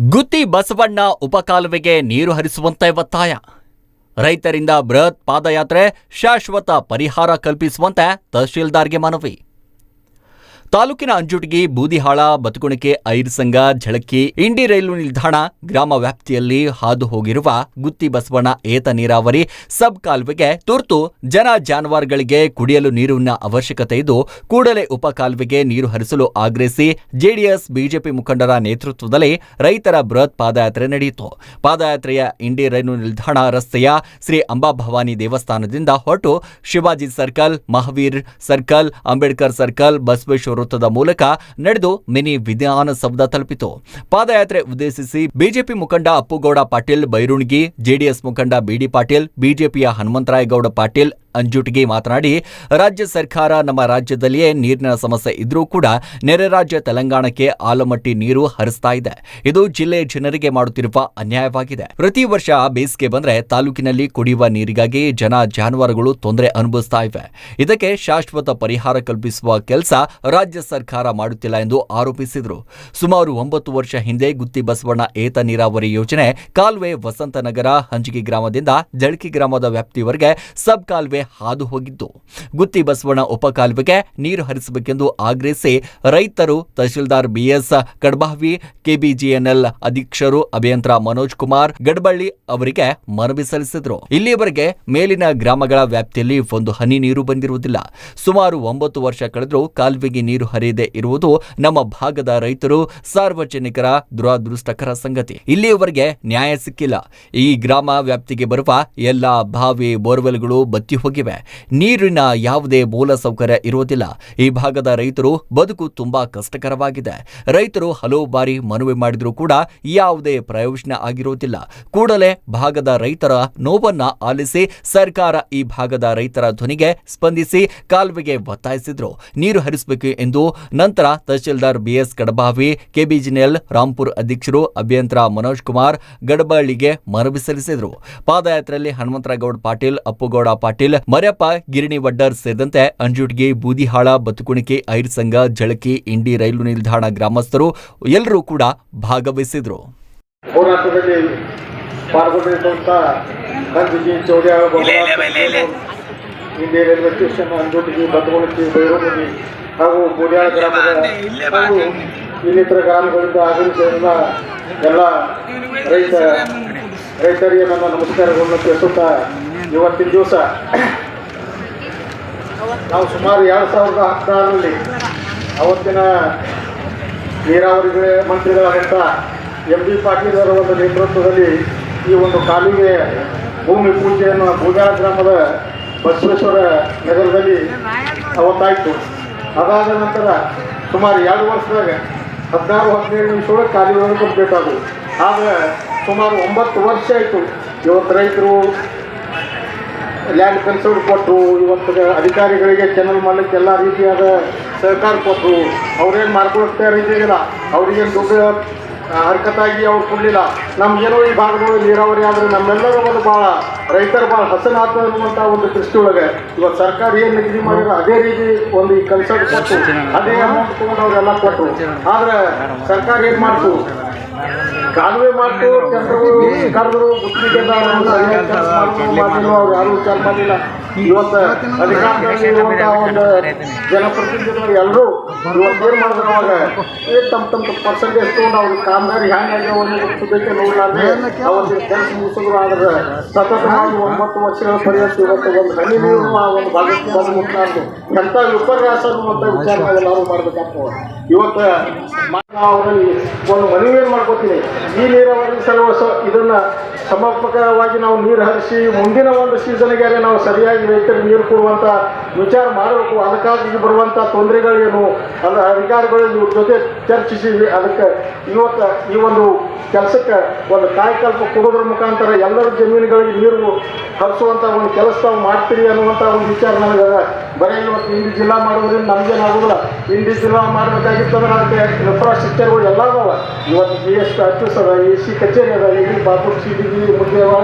ಗುತ್ತಿ ಬಸವಣ್ಣ ಉಪಕಾಲುವೆಗೆ ನೀರು ಹರಿಸುವಂತೆ ಒತ್ತಾಯ. ರೈತರಿಂದ ಬೃಹತ್ ಪಾದಯಾತ್ರೆ ಶಾಶ್ವತ ಪರಿಹಾರ ಕಲ್ಪಿಸುವಂತೆ ತಹಶೀಲ್ದಾರ್ಗೆ ಮನವಿ. ತಾಲೂಕಿನ ಅಂಜುಟಗಿ ಬೂದಿಹಾಳ, ಬತುಕುಣಿಕೆ ಐರ್ಸಂಗ ಝಳಕಿ ಇಂಡಿ ರೈಲು ನಿಲ್ದಾಣ ಗ್ರಾಮ ವ್ಯಾಪ್ತಿಯಲ್ಲಿ ಹಾದು ಹೋಗಿರುವ ಗುತ್ತಿ ಬಸವಣ್ಣ, ಏತ ನೀರಾವರಿ ಸಬ್ ಕಾಲುವೆಗೆ ತುರ್ತು ಜನ ಜಾನುವಾರುಗಳಿಗೆ ಕುಡಿಯಲು ನೀರಿನ ಅವಶ್ಯಕತೆ ಇದ್ದು, ಕೂಡಲೇ ಉಪ ಕಾಲುವೆಗೆ ನೀರು ಹರಿಸಲು ಆಗ್ರಹಿಸಿ ಜೆಡಿಎಸ್, ಬಿಜೆಪಿ ಮುಖಂಡರ ನೇತೃತ್ವದಲ್ಲಿ ರೈತರ ಬೃಹತ್ ಪಾದಯಾತ್ರೆ ನಡೆಯಿತು. ಪಾದಯಾತ್ರೆಯ ಇಂಡಿ ರೈಲು ನಿಲ್ದಾಣ ರಸ್ತೆಯ ಶ್ರೀ ಅಂಬಾಭವಾನಿ ದೇವಸ್ಥಾನದಿಂದ ಹೊರಟು Shivaji circle, Mahavir circle, Ambedkar circle, Basaveshwara ವೃತ್ತದ ಮೂಲಕ ನಡೆದು ಮಿನಿ ವಿಧಾನಸೌಧ ತಲುಪಿತು. ಪಾದಯಾತ್ರೆ ಉದ್ದೇಶಿಸಿ ಬಿಜೆಪಿ ಮುಖಂಡ ಅಪ್ಪುಗೌಡ ಪಾಟೀಲ್, ಬೈರುಣಗಿ, ಜೆಡಿಎಸ್ ಮುಖಂಡ ಬಿಡಿ ಪಾಟೀಲ್, ಬಿಜೆಪಿಯ ಹನುಮಂತರಾಯಗೌಡ ಪಾಟೀಲ್ ಅಂಜುಟಿಗೆ ಮಾತನಾಡಿ, ರಾಜ್ಯ ಸರ್ಕಾರ ನಮ್ಮ ರಾಜ್ಯದಲ್ಲಿಯೇ ನೀರಿನ ಸಮಸ್ಯೆ ಇದ್ರೂ ಕೂಡ ನೆರೆ ರಾಜ್ಯ ತೆಲಂಗಾಣಕ್ಕೆ ಆಲಮಟ್ಟಿ ನೀರು ಹರಿಸ್ತಾ ಇದೆ. ಇದು ಜಿಲ್ಲೆಯ ಜನರಿಗೆ ಮಾಡುತ್ತಿರುವ ಅನ್ಯಾಯವಾಗಿದೆ. ಪ್ರತಿ ವರ್ಷ ಬೇಸಿಗೆ ಬಂದ್ರೆ ತಾಲೂಕಿನಲ್ಲಿ ಕುಡಿಯುವ ನೀರಿಗಾಗಿ ಜನ ಜಾನುವಾರುಗಳು ತೊಂದರೆ ಅನುಭವಿಸ್ತಾ ಇವೆ. ಇದಕ್ಕೆ ಶಾಶ್ವತ ಪರಿಹಾರ ಕಲ್ಪಿಸುವ ಕೆಲಸ ರಾಜ್ಯ ಸರ್ಕಾರ ಮಾಡುತ್ತಿಲ್ಲ ಎಂದು ಆರೋಪಿಸಿದರು. ಸುಮಾರು ಒಂಬತ್ತು ವರ್ಷ ಹಿಂದೆ ಗುತ್ತಿ ಬಸವಣ್ಣ ಏತ ನೀರಾವರಿ ಯೋಜನೆ ಕಾಲ್ವೆ ವಸಂತನಗರ, ಹಂಜಿಗಿ ಗ್ರಾಮದಿಂದ ಜಳಕಿ ಗ್ರಾಮದ ವ್ಯಾಪ್ತಿವರೆಗೆ ಸಬ್ ಕಾಲುವೆ ಹಾದು ಹೋಗಿದ್ದು ಗುತ್ತಿ ಬಸವಣ್ಣ ಉಪಕಾಲುವೆಗೆ ನೀರು ಹರಿಸಬೇಕೆಂದು ಆಗ್ರಹಿಸಿ ರೈತರು ತಹಶೀಲ್ದಾರ್ ಬಿಎಸ್ ಕಡ್ಬಾವಿ, ಕೆಬಿಜಿಎನ್ಎಲ್ ಅಧೀಕ್ಷರು ಅಭಿಯಂತರ ಮನೋಜ್ ಕುಮಾರ್, ಗಡ್ಬಳ್ಳಿ ಅವರಿಗೆ ಮನವಿ ಸಲ್ಲಿಸಿದರು. ಇಲ್ಲಿಯವರೆಗೆ ಮೇಲಿನ ಗ್ರಾಮಗಳ ವ್ಯಾಪ್ತಿಯಲ್ಲಿ ಒಂದು ಹನಿ ನೀರು ಬಂದಿರುವುದಿಲ್ಲ. ಸುಮಾರು ಒಂಬತ್ತು ವರ್ಷ ಕಳೆದರೂ ಕಾಲುವೆಗೆ ನೀರು ಹರಿಯದೆ ಇರುವುದು ನಮ್ಮ ಭಾಗದ ರೈತರು ಸಾರ್ವಜನಿಕರ ದುರಾದೃಷ್ಟಕರ ಸಂಗತಿ. ಇಲ್ಲಿಯವರೆಗೆ ನ್ಯಾಯ ಸಿಕ್ಕಿಲ್ಲ. ಈ ಗ್ರಾಮ ವ್ಯಾಪ್ತಿಗೆ ಬರುವ ಎಲ್ಲಾ ಬಾವಿ ಬೋರ್ವೆಲ್ಗಳು ಬತ್ತಿ ಹೋಗಿವೆ. ನೀರಿನ ಯಾವುದೇ ಮೂಲಸೌಕರ್ಯ ಇರುವುದಿಲ್ಲ. ಈ ಭಾಗದ ರೈತರು ಬದುಕು ತುಂಬಾ ಕಷ್ಟಕರವಾಗಿದೆ. ರೈತರು ಹಲವು ಬಾರಿ ಮನವಿ ಮಾಡಿದರೂ ಕೂಡ ಯಾವುದೇ ಪ್ರಯೋಜನ ಆಗಿರುವುದಿಲ್ಲ. ಕೂಡಲೇ ಭಾಗದ ರೈತರ ನೋವನ್ನ ಆಲಿಸಿ ಸರ್ಕಾರ ಈ ಭಾಗದ ರೈತರ ಧ್ವನಿಗೆ ಸ್ಪಂದಿಸಿ ಕಾಲುವೆಗೆ ಒತ್ತಾಯಿಸಿದ್ರು. ನೀರು ಹರಿಸಬೇಕು ಎಂದು ನಂತರ ತಹಶೀಲ್ದಾರ್ ಬಿಎಸ್ ಕಡಬಾವಿ ಕೆಬಿಜಿನೆಲ್ ರಾಂಪುರ್ ಅಧ್ಯಕ್ಷರು ಅಭಿಯಂತರ ಮನೋಜ್ ಕುಮಾರ್ ಗಡಬಳ್ಳಿಗೆ ಮನವಿ ಸಲ್ಲಿಸಿದರು. ಪಾದಯಾತ್ರೆಯಲ್ಲಿ ಹನುಮಂತರಾಗೌಡ ಪಾಟೀಲ್, ಅಪ್ಪುಗೌಡ ಪಾಟೀಲ್ ಮರ್ಯಪ್ಪ ಗಿರಣಿ ವಡ್ಡರ್ ಸೇರಿದಂತೆ ಅಂಜುಟ್ಗಿ ಬೂದಿಹಾಳ ಬತುಕುಣಿಕೆ ಐರ್ಸಂಗ ಜಳಕಿ ಇಂಡಿ ರೈಲು ನಿಲ್ದಾಣ ಗ್ರಾಮಸ್ಥರು ಎಲ್ಲರೂ ಕೂಡ ಭಾಗವಹಿಸಿದ್ರು. ಹೋರಾಟದಲ್ಲಿ ಪಾಲ್ಗೊಂಡಿರುವಂತ ಗಂಜಿಗಿ ಚೌಡ್ಯಾಳ ಇಂಡಿಯ ರೈಲ್ವೆ ಸ್ಟೇಷನ್ ಅಂಜುಟಿಗಿ ಬದಗುಣಕಿ ಬೈರೋಗಿ ಹಾಗೂ ಗ್ರಾಮದ ಹಾಗೂ ಇನ್ನಿತರ ಗ್ರಾಮಗಳಿಂದ ಆಗಮಿಸಿದ ಎಲ್ಲ ರೈತ ರೈತರಿಗೆ ನನ್ನ ನಮಸ್ಕಾರಗಳನ್ನು ತಿಳಿಸುತ್ತಾ ಇವತ್ತಿನ ದಿವಸ ನಾವು ಸುಮಾರು ಎರಡು ಸಾವಿರದ ಹದಿನಾರರಲ್ಲಿ ಅವತ್ತಿನ ನೀರಾವರಿ ಮಂತ್ರಿಗಳಾದಂಥ ಎಂ ಬಿ ಪಾಟೀಲ್ ಅವರ ಒಂದು ನೇತೃತ್ವದಲ್ಲಿ ಈ ಒಂದು ಕಾಲಿಗೆ ಭೂಮಿ ಪೂಜೆಯನ್ನು ಬೂದಾಳ ಗ್ರಾಮದ ಬಸವೇಶ್ವರ ನಗರದಲ್ಲಿ ಅವತ್ತಾಯಿತು. ಅದಾದ ನಂತರ ಸುಮಾರು ಎರಡು ವರ್ಷದಾಗ ಹದಿನಾರು, ಹದಿನೇಳು ನಿಮಿಷದೊಳಗೆ ಕಾಲಿಗೆ ಕಂಪ್ಲೀಟ್ ಆದರೆ ಸುಮಾರು ಒಂಬತ್ತು ವರ್ಷ ಆಯಿತು ಇವತ್ತು ರೈತರು ಲ್ಯಾಂಡ್ ಕನ್ಸಲ್ಟ್ ಕೊಟ್ಟರು ಇವತ್ತು ಅಧಿಕಾರಿಗಳಿಗೆ ಚೆನ್ನಲ್ ಮಾಡಲಿಕ್ಕೆ ಎಲ್ಲ ರೀತಿಯಾದ ಸಹಕಾರ ಕೊಟ್ಟರು ಅವ್ರೇನು ಮಾಡ್ಕೊಳ್ತಾ ಇದ್ದಿಲ್ಲ ಅವ್ರಿಗೇನು ದುಡ್ಡು ಹರ್ಕತ್ತಾಗಿ ಅವ್ರು ಕೊಡಲಿಲ್ಲ. ನಮಗೇನೋ ಈ ಭಾಗದೊಳಗೆ ನೀರಾವರಿ ಆದರೆ ನಮ್ಮೆಲ್ಲರೂ ಒಂದು ಭಾಳ ರೈತರ ಭಾಳ ಹಸನಾತ ಅನ್ನುವಂಥ ಒಂದು ದೃಷ್ಟಿಯೊಳಗೆ ಇವತ್ತು ಸರ್ಕಾರ ಏನು ನಿಗದಿ ಮಾಡಿರೋ ಅದೇ ರೀತಿ ಒಂದು ಈ ಕನ್ಸಲ್ಟ್ ಕೊಟ್ಟು ಅದೇ ಅಮೌಂಟ್ ತೊಗೊಂಡು ಅವರೆಲ್ಲ ಕೊಟ್ಟರು ಆದರೆ ಸರ್ಕಾರ ಏನು ಮಾಡ್ತು? ಕಾಲುವೆ ಮಾಡ್ತು ಜನರು ಕರೆದ್ರು ಕೆಲಸ ಅವ್ರು ಯಾರು ವಿಚಾರ ಮಾಡಿಲ್ಲ ಇವತ್ತು ಅಧಿಕಾರದಲ್ಲಿ ಒಂದು ಜನಪ್ರತಿನಿಧಿಗಳು ಎಲ್ಲರೂ ಇವತ್ತು ಏನು ಮಾಡಿದ್ರು ಅವಾಗ ತಮ್ಮ ತಮ್ಮ ಪರ್ಸೆಂಟೇಜ್ ತೊಗೊಂಡು ಅವ್ರಿಗೆ ಕಾಮಗಾರಿ ಹ್ಯಾಂಗಾಗಿ ಅವ್ರಿಗೆ ಮುಗಿಸ್ಬೇಕು ನೋಡಲಾರ್ದೆ ಅವತ್ತಿನ ಕೆಲಸ ಮುಗಿಸಿದ್ರು. ಆದ್ರೆ ಒಂಬತ್ತು ವರ್ಷಗಳ ಪರ್ಯಂತ ಇವತ್ತು ಒಂದು ಹನಿ ನೀರು ಆ ಒಂದು ಭಾಗಕ್ಕೆ ಬಂದು ಮುಟ್ಲಾರ್ದು ಎಂಥ ವಿಪರ್ಯಾಸ ಅನ್ನುವಂಥ ವಿಚಾರ ಎಲ್ಲರೂ ಮಾಡ್ಬೇಕಾಗ್ತದೆ. ಇವತ್ತು ನಾವು ಒಂದು ಮನವಿ ಏನು ಮಾಡ್ಕೋತೀನಿ? ಈ ನೀರಾವರಿ ಸರ್ವಸ ಇದನ್ನ ಸಮರ್ಪಕವಾಗಿ ನಾವು ನೀರು ಹರಿಸಿ, ಮುಂದಿನ ಒಂದು ಸೀಸನ್ಗೆ ನಾವು ಸರಿಯಾಗಿ ರೈತರಿಗೆ ನೀರು ಕೊಡುವಂಥ ವಿಚಾರ ಮಾಡಬೇಕು. ಅದಕ್ಕಾಗಿ ಬರುವಂಥ ತೊಂದರೆಗಳೇನು ಅದ ಅಧಿಕಾರಿಗಳು ಜೊತೆ ಚರ್ಚಿಸಿ, ಅದಕ್ಕೆ ಇವತ್ತು ಈ ಒಂದು ಕೆಲಸಕ್ಕೆ ಒಂದು ಕಾಯಕಲ್ಪ ಕೊಡೋದ್ರ ಮುಖಾಂತರ ಎಲ್ಲರ ಜಮೀನುಗಳಿಗೆ ನೀರು ಹರಿಸುವಂಥ ಒಂದು ಕೆಲಸ ತಾವು ಮಾಡ್ತೀರಿ ಅನ್ನುವಂಥ ಒಂದು ವಿಚಾರ ನನಗೆ ಬರೀ ಇವತ್ತು ಇಂಡಿ ಜಿಲ್ಲಾ ಮಾಡೋದ್ರಿಂದ ನಮಗೇನಾಗೋದಿಲ್ಲ ಇಂಡಿ ಜಿಲ್ಲಾ ಅದಕ್ಕೆ ಇನ್ಫ್ರಾಸ್ಟ್ರಕ್ಚರ್ಗಳು ಎಲ್ಲ ಅದಾವ ಇವತ್ತು ಜಿ ಎಸ್ ಟಿ ಆಫೀಸ್ ಅದ ಎ ಸಿ ಕಚೇರಿ ಅದ, ಇಲ್ಲಿ ಬಾಬು ಸಿ ಡಿ ಮುಂದೆ ಅವ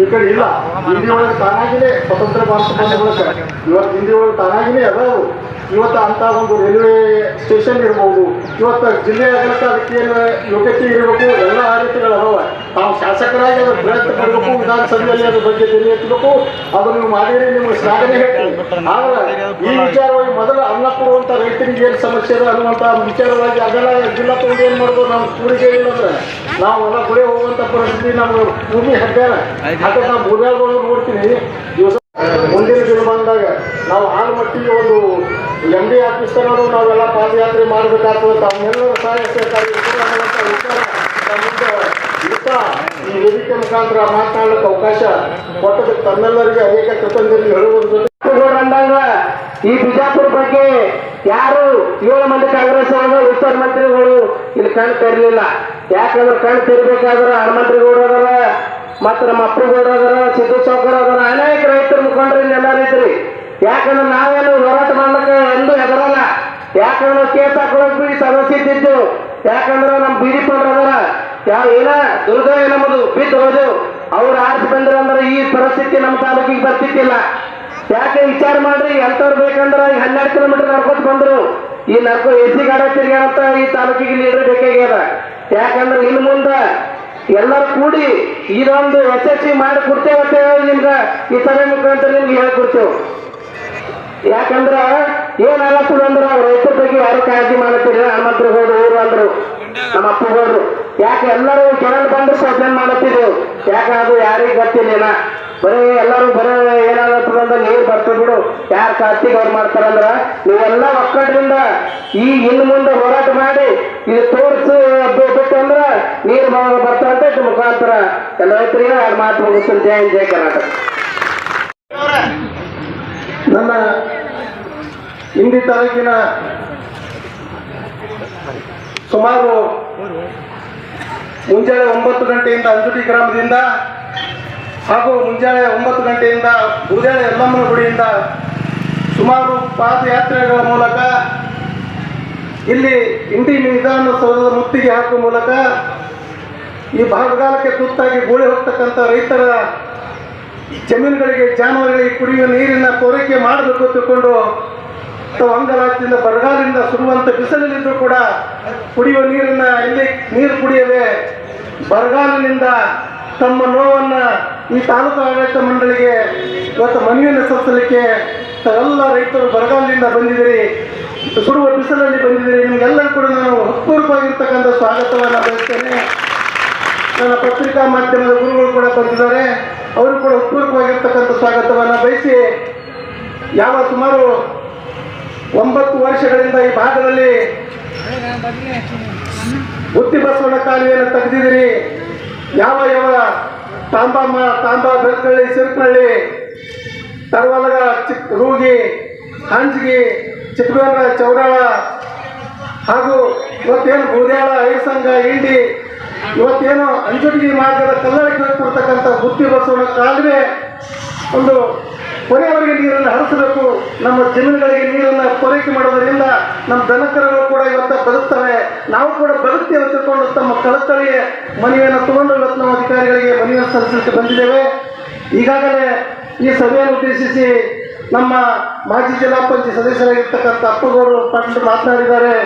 ಈ ಕಡೆ ಇಲ್ಲ. ಹಿಂದಿ ಒಳಗೆ ತಾನಾಗಿನೇ ಸ್ವತಂತ್ರ ಭಾರತ ಇವತ್ತು ಹಿಂದಿ ಒಳಗೆ ತಾನಾಗಿನೇ ಅದಾವು. ಇವತ್ತು ಅಂತ ಒಂದು ರೈಲ್ವೆ ಸ್ಟೇಷನ್ ಇರ್ಬೋದು ಇವತ್ತು ಜಿಲ್ಲೆ ಅದಕ್ಕೇನು ಯೋಗ್ಯತೆ ಇರಬೇಕು ಎಲ್ಲ ತಾವು ಶಾಸಕರಾಗಿ ಅದರ ಪ್ರಯತ್ನ ಮಾಡಬೇಕು ವಿಧಾನಸಭೆಯಲ್ಲಿ ಅದ್ರ ಬಗ್ಗೆ ತೆರೆ ಎತ್ತಬೇಕು ಅದು ನೀವು ಮಾಡಿರಿ ನಿಮ್ಗೆ ಸಾಧನೆ ಹೇಳ್ತೀನಿ. ಆದ್ರೆ ಈ ವಿಚಾರವಾಗಿ ಮೊದಲು ಅನ್ನ ಕೊಡುವಂಥ ರೈತರಿಗೆ ಏನು ಸಮಸ್ಯೆ ಇದೆ ಅನ್ನುವಂಥ ವಿಚಾರವಾಗಿ ಅದೆಲ್ಲ ಜಿಲ್ಲಾ ತಗೊಂಡು ಏನು ಮಾಡೋದು ನಾವು ಕೂಡಿಗೆ ಇಲ್ಲಂದ್ರೆ ನಾವು ಎಲ್ಲ ಗುಳೆ ಹೋಗುವಂಥ ಪರಿಸ್ಥಿತಿ ನಮ್ಗೆ ಭೂಮಿ ಹಬ್ಬ ಅದಕ್ಕೆ ನಾವು ಭೂಮಿಯಾಗ ನೋಡ್ತೀನಿ. ದಿವಸ ಮುಂದಿನ ದಿನಮಾನದಾಗ ನಾವು ಆಳು ಮಟ್ಟಿಗೆ ಒಂದು ಎಂ ಡಿ ಆಫೀಸ್ ತನಕ ನಾವೆಲ್ಲ ಪಾದಯಾತ್ರೆ ಮಾಡಬೇಕಾಗ್ತದೆ ತಮ್ಮೆಲ್ಲರ ಸಹಾಯ ಇರ್ತಾ ಈ ವೇದಿಕೆ ಮುಖಾಂತರ ಮಾತನಾಡಲಿಕ್ಕೆ ಅವಕಾಶ ಕೊಟ್ಟದಕ್ಕೆ ತಮ್ಮೆಲ್ಲರಿಗೆ ಅನೇಕ ಕೃತಜ್ಞತೆ ಹೇಳುವುದ್ರ ಅಂದಾಗ ಈ ಬಿಜಾಪುರ ಬಗ್ಗೆ ಯಾರು ಏಳು ಮಂದಿ ಕಾಂಗ್ರೆಸ್ ಉತ್ತರ ಮಂತ್ರಿಗಳು ಇಲ್ಲಿ ಕಣ್ ತೆರಲಿಲ್ಲ. ಯಾಕಂದ್ರೆ ಕಣ್ ತೆರಬೇಕಾದ್ರೆ ಹನುಮಂತ್ರಿಗೌಡ ಅದಾರ ಮತ್ತು ನಮ್ಮ ಅಪ್ಪಗೌಡ ಸಿದ್ದು ಚೌಕರ್ ಅನೇಕ ರೈತರು ಮುಖಂಡರು ಎಲ್ಲ ಇದ್ರಿ. ಯಾಕಂದ್ರೆ ನಾವೇನು ಹೋರಾಟ ಮಾಡ್ಲಿಕ್ಕೆ ಎಂದು ಹೆದರಲ್ಲ. ಯಾಕಂದ್ರೆ ಕೇಸ್ ಹಾಕೊಳ್ಳೋಕೆ ಬಿಡಿ ಸಮಸ್ಯೆ ಇದ್ದಿದ್ದು. ಯಾಕಂದ್ರೆ ನಮ್ಮ ಬೀದಿ ಪಂಡ್ರ ಅದಾರ ಯಾವ ಏನ ದುರ್ಗ ನಮ್ಮದು ಬಿದ್ದು ಹೋದು. ಅವ್ರು ಆರಿಸಿ ಬಂದ್ರೆ ಅಂದ್ರೆ ಈ ಪರಿಸ್ಥಿತಿ ನಮ್ಮ ತಾಲೂಕಿಗೆ ಬರ್ತಿತ್ತಿಲ್ಲ. ಯಾಕೆ ವಿಚಾರ ಮಾಡ್ರಿ ಎಂತವ್ರು ಬೇಕಂದ್ರೆ ಹನ್ನೆರಡು ಕಿಲೋಮೀಟರ್ ನಡ್ಕೊತ ಬಂದ್ರು. ಈ ನಡ್ಕೊ ಎ ಸಿ ಗಾಡ ತಿರ್ಗಾಡಂತ ಈ ತಾಲೂಕಿಗೆ ಲೀಡರ್ ಬೇಕಾಗ್ಯದ. ಯಾಕಂದ್ರೆ ಇನ್ನು ಮುಂದ ಎಲ್ಲರೂ ಕೂಡಿ ಇದೊಂದು ಯಶಸ್ವಿ ಮಾಡಿ ಕೊಡ್ತೇವೆ ಅಂತ ಹೇಳಿ ನಿಮ್ಗ ಈ ಸಭೆ ಮುಖಾಂತರ ನಿಮ್ಗೆ ಹೇಳ್ಕೊಡ್ತೇವೆ. ಯಾಕಂದ್ರ ಏನಲ್ಲ ಕೂಡ ಅಂದ್ರ ರೈತರ ಬಗ್ಗೆ ಯಾರು ಕಾಳಜಿ ಮಾಡತ್ತೀರಿ ಹೋದ್ರು, ಊರು ಅಂದ್ರು, ನಮ್ಮ ಅಪ್ಪಗೌಡ್ರು ಯಾಕೆ ಎಲ್ಲರೂ ಕೆಳಗೆ ಬಂದು ಪ್ರಶ್ನೆ ಮಾಡತ್ತಿದ್ದೆವು. ಯಾಕೆ ಅದು ಯಾರಿಗೆ ಗೊತ್ತಿಲ್ಲ ಬರೀ ಎಲ್ಲರೂ ಬರೀ ಏನಾಗತ್ತದ ಅಂದ್ರೆ ನೀರು ಬರ್ತದೆ ಬಿಡು. ಯಾರು ಕಾರ್ತಿಕ್ ಅವ್ರು ಮಾಡ್ತಾರಂದ್ರ ನೀವೆಲ್ಲ ಒಕ್ಕಟ್ರಿಂದ ಈ ಇನ್ನು ಮುಂದೆ ಹೋರಾಟ ಮಾಡಿ ಇದು ತೋರಿಸಿ ಬಿಟ್ಟು ಅಂದ್ರ ನೀರು ಬರ್ತಾರಂತ ಮುಖಾಂತರ. ಎಲ್ಲ ರೈತರಿಗೆ ಅದು ಮಾತು ಮುಗಿಸ್ತೀನಿ. ಜಯ ಜಯ ಕರ್ನಾಟಕ. ನನ್ನ ಹಿಂದಿ ತಾಲೂಕಿನ ಸುಮಾರು ಮುಂಜಾನೆ ಒಂಬತ್ತು ಗಂಟೆಯಿಂದ ಅಂಜುಟಿ ಗ್ರಾಮದಿಂದ ಹಾಗೂ ಮುಂಜಾನೆ ಒಂಬತ್ತು ಗಂಟೆಯಿಂದ ಬುರುಜಾಳೆ ಯಲ್ಲಮ್ಮನ ಗುಡಿಯಿಂದ ಸುಮಾರು ಪಾದಯಾತ್ರೆಗಳ ಮೂಲಕ ಇಲ್ಲಿ ಇಂಡಿ ನಿಧಾನಸೌಧದ ಮುತ್ತಿಗೆ ಹಾಕುವ ಮೂಲಕ ಈ ಬರಗಾಲಕ್ಕೆ ತುತ್ತಾಗಿ ಗೂಳಿ ಹೋಗ್ತಕ್ಕಂಥ ರೈತರ ಜಮೀನುಗಳಿಗೆ, ಜಾನುವಾರುಗಳಿಗೆ ಕುಡಿಯುವ ನೀರಿನ ಪೂರೈಕೆ ಮಾಡಬೇಕು ತಿಳ್ಕೊಂಡು ಅಥವಾ ಅಂಗಲಾಚದಿಂದ ಬರಗಾಲದಿಂದ ಸುಡುವಂಥ ಬಿಸಿಲಿನಿಂದ ಕೂಡ ಕುಡಿಯುವ ನೀರನ್ನ ಇಲ್ಲಿ ನೀರು ಕುಡಿಯದೆ ಬರಗಾಲಿನಿಂದ ತಮ್ಮ ನೋವನ್ನ ಈ ತಾಲೂಕು ಆಡಳಿತ ಮಂಡಳಿಗೆ ಇವತ್ತು ಮನವಿಯನ್ನು ಸಲ್ಲಿಸಲಿಕ್ಕೆ ಎಲ್ಲ ರೈತರು ಬರಗಾಲದಿಂದ ಬಂದಿದ್ದೀರಿ, ಸುಡುವ ಬಿಸಿಲಲ್ಲಿ ಬಂದಿದ್ದೀರಿ, ನಿಮಗೆಲ್ಲರೂ ಕೂಡ ನಾನು ಹೃತ್ಪೂರ್ವವಾಗಿರ್ತಕ್ಕಂಥ ಸ್ವಾಗತವನ್ನು ಬಯಸ್ತೇನೆ. ನನ್ನ ಪತ್ರಿಕಾ ಮಾಧ್ಯಮದ ಗುರುಗಳು ಕೂಡ ಬಂದಿದ್ದಾರೆ, ಅವರು ಕೂಡ ಅಪೂರ್ವವಾಗಿರ್ತಕ್ಕಂಥ ಸ್ವಾಗತವನ್ನು ಬಯಸಿ, ಯಾವ ಸುಮಾರು ಒಂಬತ್ತು ವರ್ಷಗಳಿಂದ ಈ ಭಾಗದಲ್ಲಿ ಬುತ್ತಿ ಬಸವನ ಕಾಲುವೆಯನ್ನು ತೆಗೆದಿದ್ದೀರಿ, ಯಾವ ಯಾವ ತಾಂಬಮ್ಮ ತಾಂಬ ಬೆಳ್ಕಳ್ಳಿ, ಸಿರ್ಕಳ್ಳಿ, ತರವಲಗ, ಚಿಕ್ ರೂಗಿ, ಹಂಜ್ಗಿ ಚಿಕ್ಕಬೇರ ಚೌಡಾಳ, ಹಾಗೂ ಇವತ್ತೇನು ಬೂದ್ಯಾಳ, ಐಸಂಗ ಇಂಡಿ ಇವತ್ತೇನು ಅಂಜುಟಿಗೆ ಮಾರ್ಗದ ಕಲ್ಲಡಕ್ಕೆ ಕೊಡ್ತಕ್ಕಂಥ ಬುದ್ಧಿ ಬಸವನ ಕಾಲುವೆ, ಒಂದು ಕೊನೆಯವರೆಗೆ ನೀರನ್ನು ಹರಿಸಬೇಕು. ನಮ್ಮ ಜಮೀನುಗಳಿಗೆ ನೀರನ್ನು ಪೂರೈಕೆ ಮಾಡೋದರಿಂದ ನಮ್ಮ ದನಕರಗಳು ಕೂಡ ಇವತ್ತು ಬದುಕ್ತವೆ. ನಾವು ಕೂಡ ಬದುಕ್ತೀವಿ ತಿಳ್ಕೊಂಡು ತಮ್ಮ ಕಳಕಳಿಯ ಮನೆಯನ್ನು ತಗೊಂಡು ಇವತ್ತು ಸಲ್ಲಿಸಲಿಕ್ಕೆ ಬಂದಿದ್ದೇವೆ. ಈಗಾಗಲೇ ಈ ಸಭೆಯನ್ನು ಉದ್ದೇಶಿಸಿ ನಮ್ಮ ಮಾಜಿ ಜಿಲ್ಲಾ ಪಂಚಾಯತ್ ಸದಸ್ಯರಾಗಿರ್ತಕ್ಕಂಥ ಅಪ್ಪಗೌಡರು ಪಾಟೀಲ್ ಮಾತನಾಡಿದ್ದಾರೆ.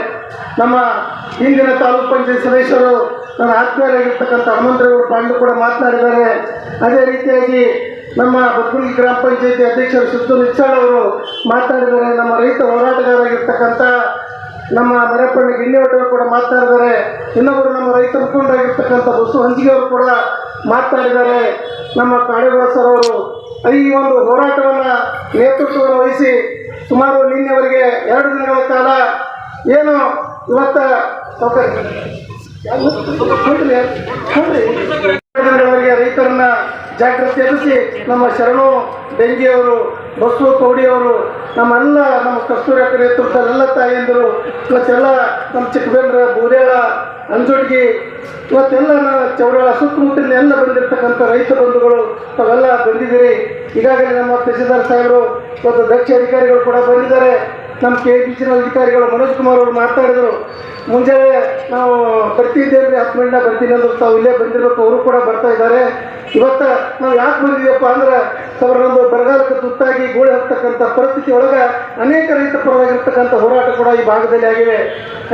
ನಮ್ಮ ಹಿಂದಿನ ತಾಲೂಕ್ ಪಂಚಾಯತ್ ಸದಸ್ಯರು, ನನ್ನ ಆತ್ಮೀಯರಾಗಿರ್ತಕ್ಕಂಥ ಹನುಮಂತರೇಗೌಡ ಪಾಂಡು ಕೂಡ ಮಾತನಾಡಿದ್ದಾರೆ. ಅದೇ ರೀತಿಯಾಗಿ ನಮ್ಮ ಬದ್ಗುಳಿ ಗ್ರಾಮ ಪಂಚಾಯತಿ ಅಧ್ಯಕ್ಷರು ಸಿದ್ದು ನಿಚ್ಚಾಳ್ ಅವರು ಮಾತನಾಡಿದ್ದಾರೆ. ನಮ್ಮ ರೈತ ಹೋರಾಟಗಾರರಾಗಿರ್ತಕ್ಕಂಥ ನಮ್ಮ ಮರೆಪಣ್ಣ ಗಿಣ್ಣಿಯವರು ಕೂಡ ಮಾತನಾಡಿದ್ದಾರೆ. ಇನ್ನೊಬ್ಬರು ನಮ್ಮ ರೈತ ಮುಖಂಡರಾಗಿರ್ತಕ್ಕಂಥ ಬಸು ಹಂಜಿಗೆ ಅವರು ಕೂಡ ಮಾತನಾಡಿದ್ದಾರೆ. ನಮ್ಮ ಕಾಳೇಗೌಡ ಸರ್ ಅವರು ಈ ಒಂದು ಹೋರಾಟವನ್ನು ನೇತೃತ್ವವನ್ನು ವಹಿಸಿ ಸುಮಾರು ನಿನ್ನೆವರೆಗೆ ಎರಡು ದಿನಗಳ ಕಾಲ ಏನು ಇವತ್ತ ದಿನಗಳವರೆಗೆ ರೈತರನ್ನ ಜಾಗೃತಿ ಎಬ್ಬಿಸಿ ನಮ್ಮ ಶರಣು ಡೆಂಗಿಯವರು ಬಸವ ಕೌಡಿಯವರು, ನಮ್ಮೆಲ್ಲ ನಮ್ಮ ಕಸ್ತೂರಿ ನೇತೃತ್ವದ ಎಲ್ಲ ತಾಯಿಯಂದರು ಇವತ್ತೆಲ್ಲ ನಮ್ಮ ಚಿಕ್ಕಬೇಂದ್ರ ಬೂರೇಳ ಅಂಜೋಟಿಗೆ ಇವತ್ತೆಲ್ಲ ನ- ಚೌಡಾಳ ಸುತ್ತಮುತ್ತಲಿನ ಎಲ್ಲ ಬಂದಿರತಕ್ಕಂಥ ರೈತ ಬಂಧುಗಳು ತಾವೆಲ್ಲ ಬಂದಿದ್ದೀರಿ. ಈಗಾಗಲೇ ನಮ್ಮ ತಹಸೀಲ್ದಾರ್ ಸಾಹೇಬರು ಇವತ್ತು ದಕ್ಷ ಅಧಿಕಾರಿಗಳು ಕೂಡ ಬಂದಿದ್ದಾರೆ. ನಮ್ಮ ಕೆ ಪಿ ಸಿ ಅಧಿಕಾರಿಗಳು ಮನೋಜ್ ಕುಮಾರ್ ಅವರು ಮಾತಾಡಿದರು. ಮುಂಜಾನೆ ನಾವು ಬರ್ತಿದ್ದೇವೆ ರೀ ಹತ್ತು ಗಂಟೆ ಬರ್ತೀನಿ ಅಂದ್ರೆ ತಾವು ಇಲ್ಲೇ ಬಂದಿರಬೇಕು, ಅವರು ಕೂಡ ಬರ್ತಾ ಇದ್ದಾರೆ. ಇವತ್ತು ನಾವು ಯಾಕೆ ಬಂದಿದ್ದೀವಪ್ಪ ಅಂದ್ರೆ ಅವರೊಂದು ಬರಗಾಲಕ್ಕೆ ತುತ್ತಾಗಿ ಗೋಳಿ ಹಾಕ್ತಕ್ಕಂಥ ಪರಿಸ್ಥಿತಿ ಒಳಗೆ ಅನೇಕ ರೈತ ಪರವಾಗಿರ್ತಕ್ಕಂಥ ಹೋರಾಟ ಕೂಡ ಈ ಭಾಗದಲ್ಲಿ ಆಗಿವೆ.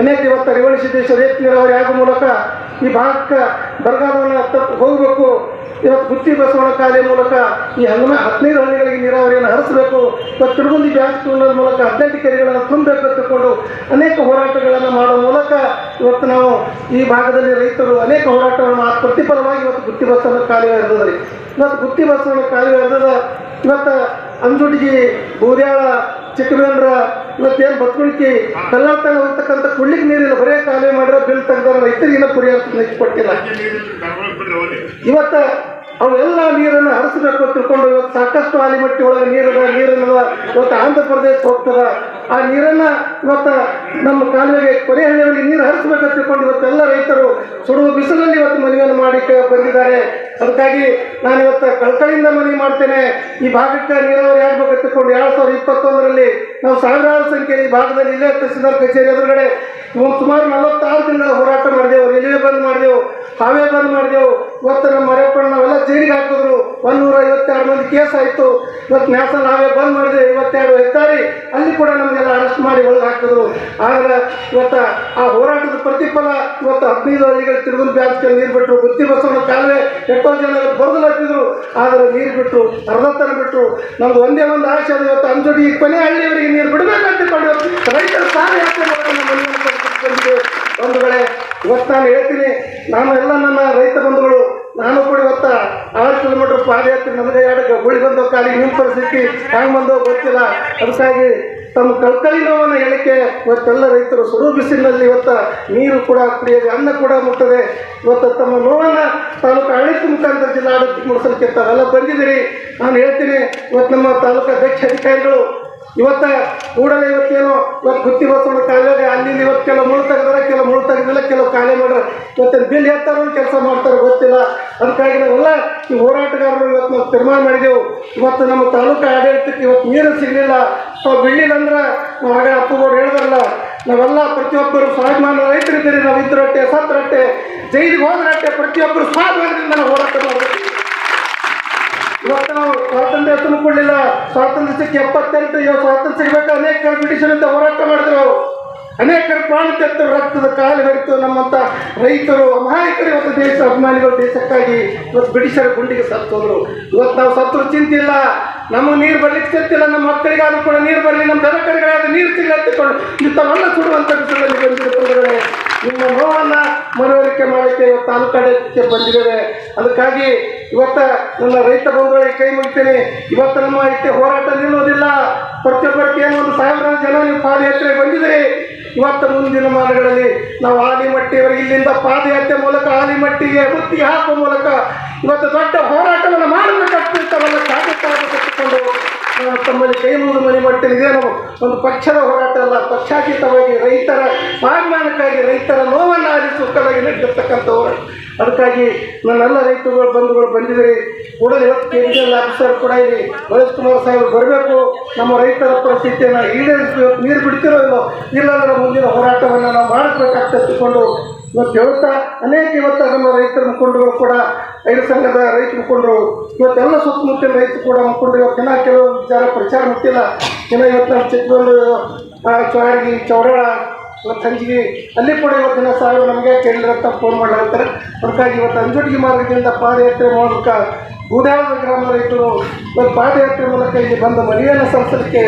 ಅನೇಕ ಇವತ್ತು ರೇವಣ ಸಿದ್ದೇಶ್ವರ ನೀರಾವರಿ ಆಗುವ ಮೂಲಕ ಈ ಭಾಗಕ್ಕೆ ಬರಗಾಲವನ್ನು ತಪ್ಪು ಹೋಗಬೇಕು. ಇವತ್ತು ಗುತ್ತಿ ಬಸವಣ್ಣ ಕಾಲೆ ಮೂಲಕ ಈ ಹನ್ನ ಹದಿನೈದು ಹಳ್ಳಿಗಳಿಗೆ ನೀರಾವರಿಯನ್ನು ಹರಿಸಬೇಕು. ಇವತ್ತು ತಿರುಗುಂದಿ ಬ್ಯಾಂಕ್ ಮೂಲಕ ಹದಿನೆಂಟು ಕೆರೆಗಳನ್ನು ತುಂಬೆ ಅಂತ ತಿಳ್ಕೊಂಡು ಅನೇಕ ಹೋರಾಟಗಳನ್ನು ಮಾಡುವ ಮೂಲಕ ಇವತ್ತು ನಾವು ಈ ಭಾಗದಲ್ಲಿ ರೈತರು ಅನೇಕ ಹೋರಾಟಗಳನ್ನು ಪ್ರತಿಫಲವಾಗಿ ಇವತ್ತು ಗುತ್ತಿ ಬಸವನ ಕಾಲುವೆ ಇರ್ತದೆ ಇವತ್ತು ಗುತ್ತಿ ಬಸವನ ಕಾಲುವೆ ಇರ್ತದ ಇವತ್ತು ಅಂಜುಟಿಗಿ ಬೂರ್ಯಾಳ ಚಿಕ್ಕಬೇಂದ್ರ ಇವತ್ತೇನು ಬತ್ಗುಳಿಕೆ ಕಲ್ಲಾಳ್ತಾಗ ಹೋಗ್ತಕ್ಕಂಥ ಕುಳ್ಳಿಗೆ ನೀರಿಲ್ಲ ಬರೇ ಕಾಲುವೆ ಮಾಡಿರೋ ಬಿಲ್ ತೆಗೆದ ರೈತರಿಗಿನ ಪರಿಹಾರ ಕೊಟ್ಟಿಲ್ಲ. ಇವತ್ತ ಅವೆಲ್ಲ ನೀರನ್ನು ಹರಿಸಬೇಕು ತಿಳ್ಕೊಂಡು ಇವತ್ತು ಸಾಕಷ್ಟು ಆಲಿಮಟ್ಟಿ ಒಳಗೆ ನೀರದ ನೀರನ್ನದ ಇವತ್ತು ಆಂಧ್ರ ಪ್ರದೇಶ ಹೋಗ್ತದ. ಆ ನೀರನ್ನ ಇವತ್ತು ನಮ್ಮ ಕಾಲುವೆಗೆ ಕೊನೆ ಹಳ್ಳಿಯವರಿಗೆ ನೀರು ಹರಿಸಬೇಕು ಅಂತ ತಿಳ್ಕೊಂಡು ಇವತ್ತೆಲ್ಲ ರೈತರು ಸುಡುವ ಬಿಸಿಲಲ್ಲಿ ಇವತ್ತು ಮನವಿಯನ್ನು ಮಾಡಿ ಬಂದಿದ್ದಾರೆ. ಅದಕ್ಕಾಗಿ ನಾನು ಇವತ್ತು ಕಳ್ಕಳಿಯಿಂದ ಮನವಿ ಮಾಡ್ತೇನೆ. ಈ ಭಾಗಕ್ಕೆ ನೀರಾವರಿ ಆಗ್ಬೇಕು ತಿಳ್ಕೊಂಡು ಎರಡು ಸಾವಿರದ ಇಪ್ಪತ್ತೊಂದರಲ್ಲಿ ನಾವು ಸಾವಿರಾರು ಸಂಖ್ಯೆಯಲ್ಲಿ ಈ ಭಾಗದಲ್ಲಿ ಇಲ್ಲೇ ತಹಸೀಲ್ದಾರ್ ಕಚೇರಿ ಎದುರುಗಡೆ ಇವತ್ತು ಸುಮಾರು ನಲವತ್ತಾರು ತಿಂಗಳ ಹೋರಾಟ ಮಾಡಿದೆವು, ರೈಲ್ವೆ ಬಂದ್ ಮಾಡಿದೆವು, ಹಾವೇ ಬಂದ್ ಮಾಡಿದೆವು. ಇವತ್ತು ನಮ್ಮ ಮರೆಯಪ್ಪಣ್ಣ ನಾವೆಲ್ಲ ಜೈಲಿಗೆ ಹಾಕಿದ್ರು ಒಂದೂರ ಐವತ್ತೆರಡು ಮಂದಿ ಕೇಸ್ ಆಯಿತು. ಇವತ್ತು ನ್ಯಾಷನಲ್ ಹಾವೇ ಬಂದ್ ಮಾಡಿದೆ ಇವತ್ತೆರಡು ಹೆದ್ದಾರಿ ಅಲ್ಲಿ ಕೂಡ ನಮಗೆಲ್ಲ ಅರೆಸ್ಟ್ ಮಾಡಿ ಒಳಗೆ ಹಾಕಿದ್ರು ಆದ್ರೆ ಇವತ್ತು ಆ ಹೋರಾಟದ ಪ್ರತಿಫಲ ಇವತ್ತು ಹದಿನೈದು ಹಳ್ಳಿಗಳ ತಿರುಗಲು ಬ್ಯಾಂಕ್ ನೀರು ಬಿಟ್ಟರು ಗುತ್ತಿ ಬಸವನ ಕಾಲುವೆ ಎಷ್ಟೋ ಜನ ಬರೆದಲಾಗ್ತಿದ್ರು ಆದರೆ ನೀರು ಬಿಟ್ಟರು ಅರ್ಧತನ ಬಿಟ್ಟರು ನಮ್ದು ಒಂದೇ ಒಂದು ಆಶೆ ಅದು ಇವತ್ತು ಅಂಜೋಡಿ ಕೊನೆ ಹಳ್ಳಿಯವರಿಗೆ ನೀರು ಬಿಡಬೇಕಂತ ರೈತರ ಸಾಲ ಯಾಕೆ ನಮ್ಮ ಬಂದಿದೆ ಬಂಧುಗಳೇ, ಇವತ್ತು ನಾನು ಹೇಳ್ತೀನಿ ನಾನು ಎಲ್ಲ ನನ್ನ ರೈತ ಬಂಧುಗಳು, ನಾನು ಕೂಡ ಇವತ್ತ ಆರು ಕಿಲೋಮೀಟರ್ ಪಾದಯಾತ್ರೆ ನನಗೆ ಎರಡು ಗುಳಿ ಬಂದೋ ಕಾಲಿಗೆ ನಿಮ್ಮ ಪರಿಸ್ಥಿತಿ ಹ್ಯಾಂಗೆ ಬಂದೋ ಗೊತ್ತಿಲ್ಲ. ಅದಕ್ಕಾಗಿ ತಮ್ಮ ಕಳ್ಕಳಿ ನೋವನ್ನು ಹೇಳಿಕೆ ಇವತ್ತೆಲ್ಲ ರೈತರು ಸುಡು ಬಿಸಿಲಿನಲ್ಲಿ ಇವತ್ತ ನೀರು ಕೂಡ ಕುಡಿಯೋದು, ಅನ್ನ ಕೂಡ ಮುಟ್ಟದೆ. ಇವತ್ತು ತಮ್ಮ ನೋವನ್ನು ತಾಲೂಕು ಆಡಳಿತ ಮುಖಾಂತರ ಜಿಲ್ಲಾಡಳಿತ ಮುಡಿಸಲಿಕ್ಕೆ ತಾವೆಲ್ಲ ಬಂದಿದ್ದೀರಿ. ನಾನು ಹೇಳ್ತೀನಿ, ಇವತ್ತು ನಮ್ಮ ತಾಲೂಕು ಅಧ್ಯಕ್ಷ ಅಧಿಕಾರಿಗಳು ಇವತ್ತ ಕೂಡಲೇ ಇವತ್ತೇನೋ ಇವತ್ತು ಗುತ್ತಿ ಬಸವಣ್ಣ ಕಾಲುವೆಗೆ ಅಲ್ಲಿ ಇವತ್ತು ಕೆಲವು ಮುಳು ತೆಗೆದಾರೆ ಕೆಲವು ಮುಳು ತೆಗೆದಿಲ್ಲ ಕೆಲವು ಕಾಲೇ ಮಾಡ್ಯಾರ ಇವತ್ತು ಬಿಲ್ ಎತ್ತಾರೋ ಕೆಲಸ ಮಾಡ್ತಾರೋ ಗೊತ್ತಿಲ್ಲ. ಅದಕ್ಕಾಗಿ ನಾವೆಲ್ಲ ಈ ಹೋರಾಟಗಾರರು ಇವತ್ತು ನಾವು ತೀರ್ಮಾನ ಮಾಡಿದೆವು. ಇವತ್ತು ನಮ್ಮ ತಾಲೂಕು ಆಡಳಿತಕ್ಕೆ ಇವತ್ತು ನೀರು ಸಿಗಲಿಲ್ಲ. ನಾವು ಬಿಡ್ಲಿಲ್ಲ ಅಂದ್ರೆ ನಾವು ಆಗ ಅಪ್ಪಗೋರು ಹೇಳಿದ್ರಲ್ಲ, ನಾವೆಲ್ಲ ಪ್ರತಿಯೊಬ್ಬರು ಸ್ವಾಭಿಮಾನ ರೈತರಿದ್ದೀರಿ ನಾವು ಇದ್ರಟ್ಟೆ ಸತ್ರಟ್ಟೆ ಜೈಲಿಗೆ ಹೋದ್ರಟ್ಟೆ ಪ್ರತಿಯೊಬ್ಬರು ಸ್ವಾಭಿಮಾನದಿಂದ ನಾವು ಹೋರಾಟ ಮಾಡಬೇಕು. ಇವತ್ತು ನಾವು ಸ್ವಾತಂತ್ರ್ಯ ತುಂಬಿಕೊಳ್ಳಿಲ್ಲ. ಸ್ವಾತಂತ್ರ್ಯ ಸಿಕ್ಕಿ ಎಪ್ಪತ್ತೆಂಟು ಸ್ವಾತಂತ್ರ್ಯ ಸಿಗಬೇಕು. ಅನೇಕ ಬ್ರಿಟಿಷರಿಂದ ಹೋರಾಟ ಮಾಡಿದ್ರು ಅವರು. ಅನೇಕರ ಪ್ರಾಣ ತೆತ್ತು ರಕ್ತದ ಕಾಲು ಬೆರೆತು ನಮ್ಮಂಥ ರೈತರು, ಅಮಾಯಕರು ಇವತ್ತು ದೇಶ ಅಭಿಮಾನಿಗಳು ದೇಶಕ್ಕಾಗಿ ಇವತ್ತು ಬ್ರಿಟಿಷರ ಗುಂಡಿಗೆ ಸತ್ತೋದ್ರು. ಇವತ್ತು ನಾವು ಸತ್ರು ಚಿಂತೆ ಇಲ್ಲ ನಮಗೆ ನೀರು ಬರ್ಲಿಕ್ಕೆ ಸಿಗ್ತಿಲ್ಲ. ನಮ್ಮ ಮಕ್ಕಳಿಗಾದ್ರೂ ಕೂಡ ನೀರು ಬರಲಿ. ನಮ್ಮ ದನಕರಿಗಾದ್ರೂ ನೀರು ಸಿಗ್ಲತ್ತಿಕೊಂಡು ಇಂಥವೆಲ್ಲ ಸುಡುವಂಥ ಬಿಸಿಲಲ್ಲಿ ಬಂದಿರುತ್ತೆ ನಿಮ್ಮ ನೋವನ್ನು ಮನವರಿಕೆ ಮಾಡಲಿಕ್ಕೆ ಇವತ್ತು ತಾಲೂಕಾಡಳಿತಕ್ಕೆ ಬಂದಿದ್ದೇವೆ. ಅದಕ್ಕಾಗಿ ಇವತ್ತ ನನ್ನ ರೈತ ಬಂಧುಗಳಿಗೆ ಕೈ ಮುಗಿತೀನಿ. ಇವತ್ತು ನಮ್ಮ ಇಷ್ಟೇ ಹೋರಾಟ ನಿಲ್ಲೋದಿಲ್ಲ. ಪ್ರತಿಯೊಬ್ಬರಿಗೆ ಏನೋ ಒಂದು ಸಾವಿರಾರು ಜನ ನೀವು ಪಾದಯಾತ್ರೆ ಬಂದಿದ್ದೀರಿ. ಇವತ್ತು ಮುಂದಿನ ಮಾರ್ಗಗಳಲ್ಲಿ ನಾವು ಆಲಿಮಟ್ಟಿಯವರೆಗೆ ಇಲ್ಲಿಂದ ಪಾದಯಾತ್ರೆ ಮೂಲಕ ಆಲಿಮಟ್ಟಿಗೆ ಮುತ್ತಿಗೆ ಹಾಕುವ ಮೂಲಕ ಇವತ್ತು ದೊಡ್ಡ ಹೋರಾಟವನ್ನು ಮಾಡಬೇಕಾಗ್ತಿರ್ತವಲ್ಲ ಸಾಗುತ್ತಾಗಿಕೊಂಡು ತಮ್ಮಲ್ಲಿ ಕೈ ಮುಗಿದು ಮನೆ ಇದೇನು ಒಂದು ಪಕ್ಷದ ಹೋರಾಟ ಅಲ್ಲ, ಪಕ್ಷಾತೀತವಾಗಿ ರೈತರ ಸ್ವಾಭಿಮಾನಕ್ಕಾಗಿ ರೈತರ ನೋವನ್ನು ಆಲಿಸುವ ಕಲಾಗಿ ನಡೆದಿರ್ತಕ್ಕಂಥ ಹೋರಾಟ. ಅದಕ್ಕಾಗಿ ನನ್ನೆಲ್ಲ ರೈತರುಗಳು ಬಂಧುಗಳು ಬಂದಿದ್ದೀರಿ. ಕೂಡ ಇವತ್ತು ಕೆ ಎಲ್ ಆಫೀಸರ್ ಕೂಡ ಇಲ್ಲಿ ಮಹೇಶ್ ಕುಮಾರ್ ಸಾಹೇಬ್ ಬರಬೇಕು. ನಮ್ಮ ರೈತರ ಪರಿಸ್ಥಿತಿಯನ್ನು ಈಡೇರಿಸಬೇಕು. ನೀರು ಬಿಡ್ತಿರೋ ಇಲ್ಲೋ ಇಲ್ಲಾಂದ್ರೆ ಮುಂದಿನ ಹೋರಾಟವನ್ನು ನಾವು ಮಾಡಬೇಕಾಗ್ತದೆ ತಿಳ್ಕೊಂಡು ಇವತ್ತು ಹೇಳ್ತಾ ಅನೇಕ ಇವತ್ತು ನಮ್ಮ ರೈತರ ಮುಖಂಡರು ಕೂಡ ರೈತ ಸಂಘದ ರೈತ ಮುಖಂಡರು ಇವತ್ತೆಲ್ಲ ಸುತ್ತಮುತ್ತಲಿನ ರೈತರು ಕೂಡ ಮುಖಂಡರು ಇವತ್ತಿನ ಕೆಲವು ವಿಚಾರ ಪ್ರಚಾರ ಮುಟ್ಟಿಲ್ಲ. ಇನ್ನು ಇವತ್ತು ನಮ್ಮ ಚಿಕ್ಕಬಳ್ಳೂರು ಆ, ಚವಾರಗಿ ಚೌಡಾಳ ಇವತ್ತು ಸಂಜೆಗೆ ಅಲ್ಲಿ ಕೂಡ ಇವತ್ತಿನ ಸಾವಿರ ನಮಗೆ ಕೇಳಿರಂತ ಫೋನ್ ಮಾಡಲಾಗ್ತಾರೆ. ಅದಕ್ಕಾಗಿ ಇವತ್ತು ಅಂಜುಟಿಗೆ ಮಾರ್ಗದಿಂದ ಪಾದಯಾತ್ರೆ ಮೂಲಕ ಗೂಡಾವರ ಗ್ರಾಮ ರೈತರು ಇವತ್ತು ಪಾದಯಾತ್ರೆ ಮೂಲಕ ಇಲ್ಲಿ ಬಂದು ಮನೆಯನ್ನು ಸಲ್ಲಿಸಲಿಕ್ಕೆ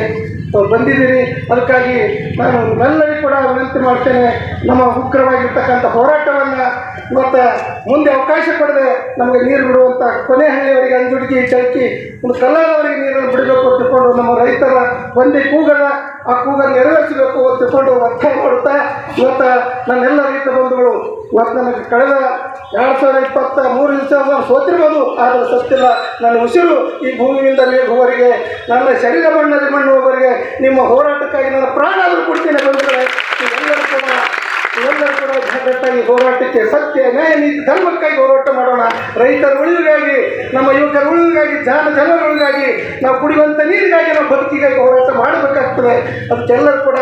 ಬಂದಿದ್ದೀರಿ. ಅದಕ್ಕಾಗಿ ನಾನು ನನ್ನಲ್ಲಿ ಕೂಡ ವಿನಂತಿ ಮಾಡ್ತೇನೆ. ನಮ್ಮ ಉಗ್ರವಾಗಿರ್ತಕ್ಕಂಥ ಹೋರಾಟವನ್ನು ಇವತ್ತು ಮುಂದೆ ಅವಕಾಶ ಕೊಡದೆ ನಮಗೆ ನೀರು ಬಿಡುವಂಥ ಕೊನೆ ಹಳ್ಳಿಯವರಿಗೆ ಅಂಜುಡಿಗೆ ಚಳಕಿ ಒಂದು ಕಲ್ಲಾದವರಿಗೆ ನೀರನ್ನು ಬಿಡಬೇಕು ಅಂತ ತಿಳ್ಕೊಂಡು ನಮ್ಮ ರೈತರ ಒಂದೇ ಕೂಗದ, ಆ ಕೂಗನ್ನು ನೆರವೇರಿಸಬೇಕು ಅಂತ ತಿಳ್ಕೊಂಡು ಒತ್ತಾಯ ಮಾಡುತ್ತಾ, ಇವತ್ತು ನನ್ನೆಲ್ಲ ರೈತ ಬಂಧುಗಳು, ಇವತ್ತು ನನಗೆ ಕಳೆದ ಎರಡು ಸಾವಿರದ ಇಪ್ಪತ್ತ ಮೂರು ದಿವಸ ನಾನು ಸೋತಿರ್ಬೋದು, ಆದರೆ ಸತ್ತಿಲ್ಲ. ನನ್ನ ಉಸಿರು ಈ ಭೂಮಿಯಿಂದ ನೀಡುವವರಿಗೆ ನನ್ನ ಶರೀರ ಮಣ್ಣಲ್ಲಿ ಬಣ್ಣವರಿಗೆ ನಿಮ್ಮ ಹೋರಾಟಕ್ಕಾಗಿ ನನ್ನ ಪ್ರಾಣ ಆದರೂ ಕೊಡ್ತೀನಿ ಬಂಧುಗಳೇ. ಎಲ್ಲರೂ ಕೂಡ ನೀವೆಲ್ಲರೂ ಕೂಡ ಹೋರಾಟಕ್ಕೆ ಸತ್ಯ, ನ್ಯಾಯ ನೀತಿ, ಧರ್ಮಕ್ಕಾಗಿ ಹೋರಾಟ ಮಾಡೋಣ. ರೈತರ ಉಳಿವಿಗಾಗಿ ನಮ್ಮ ಯುವಕರ ಉಳಿವಿಗಾಗಿ ಜನ ಜನರ ನಾವು ಕುಡಿಯುವಂಥ ನೀರಿಗಾಗಿ ನಾವು ಬದುಕಿಗಾಗಿ ಹೋರಾಟ ಮಾಡಬೇಕಾಗ್ತದೆ. ಅದಕ್ಕೆಲ್ಲರೂ ಕೂಡ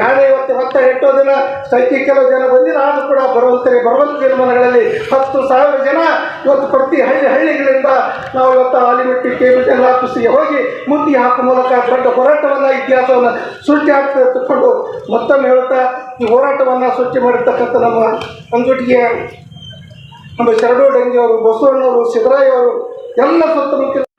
ಯಾರೇ ಇವತ್ತು ಹೊತ್ತ ಎಟ್ಟೋದಿಲ್ಲ ಸೈತಿ ಕೆಲವು ಜನ ಬಂದಿಲ್ಲ, ಆದರೂ ಕೂಡ ಬರುವಂತೆ ಬರುವಂಥ ದಿನಮಾನಗಳಲ್ಲಿ ಹತ್ತು ಸಾವಿರ ಜನ ಇವತ್ತು ಪ್ರತಿ ಹಳ್ಳಿ ಹಳ್ಳಿಗಳಿಂದ ನಾವು ಇವತ್ತು ಆಲಿಮಟ್ಟಿ ಕೇಬಲ್ ಎಲ್ಲ ಆಫೀಸಿಗೆ ಹೋಗಿ ಮುತ್ತಿ ಹಾಕುವ ಮೂಲಕ ದೊಡ್ಡ ಹೋರಾಟವನ್ನು, ಇತಿಹಾಸವನ್ನು ಸೃಷ್ಟಿ ಆಗ್ತದೆ ತಕ್ಕೊಂಡು ಮತ್ತೊಮ್ಮೆ ಹೇಳ್ತಾ ಈ ಹೋರಾಟವನ್ನು ಸ್ವಚ್ಛ ಮಾಡಿರ್ತಕ್ಕಂಥ ನಮ್ಮ ಸಂಘಟಿಗೆ ನಮ್ಮ ಶರಡು ಡಂಗಿ ಅವರು ಬಸವಣ್ಣವರು ಅವರು ಎಲ್ಲ ಸುತ್ತಮುತ್ತ